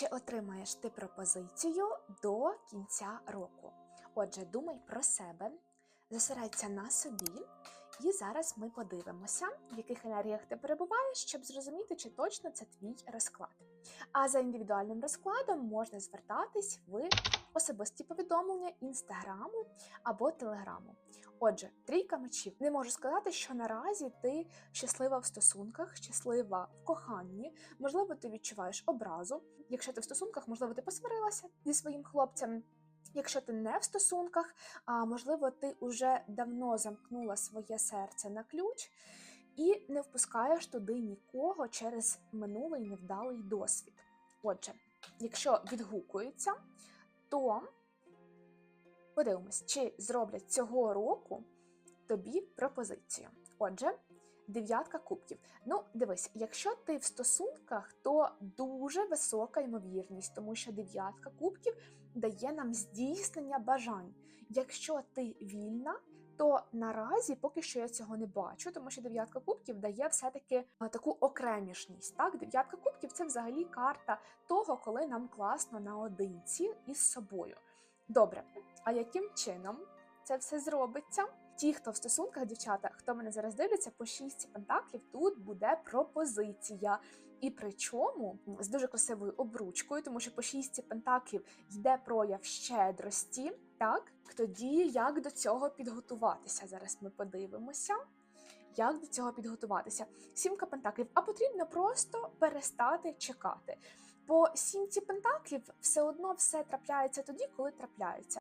Чи отримаєш ти пропозицію до кінця року? Отже, думай про себе, зосередься на собі, і зараз ми подивимося, в яких енергіях ти перебуваєш, щоб зрозуміти, чи точно це твій розклад. А за індивідуальним розкладом можна звертатись в особисті повідомлення інстаграму або телеграму. Отже, трійка мечів. Не можу сказати, що наразі ти щаслива в стосунках, щаслива в коханні. Можливо, ти відчуваєш образу. Якщо ти в стосунках, можливо, ти посварилася зі своїм хлопцем. Якщо ти не в стосунках, а можливо, ти уже давно замкнула своє серце на ключ і не впускаєш туди нікого через минулий невдалий досвід. Отже, якщо відгукується, то подивимось, чи зроблять цього року тобі пропозицію. Отже, дев'ятка кубків. Ну, дивись, якщо ти в стосунках, то дуже висока ймовірність, тому що дев'ятка кубків дає нам здійснення бажань. Якщо ти вільна, то наразі поки що я цього не бачу, тому що дев'ятка кубків дає все-таки таку окремішність. Так, дев'ятка кубків це взагалі карта того, коли нам класно наодинці із собою. Добре, а яким чином це все зробиться? Ті, хто в стосунках, дівчата, хто мене зараз дивляться, по шість пентаклів тут буде пропозиція. І причому з дуже красивою обручкою, тому що по шість пентаклів йде прояв щедрості. Так, тоді як до цього підготуватися? Зараз ми подивимося. Як до цього підготуватися? Сімка пентаклів, а потрібно просто перестати чекати. По сімці пентаклів все одно все трапляється тоді, коли трапляється.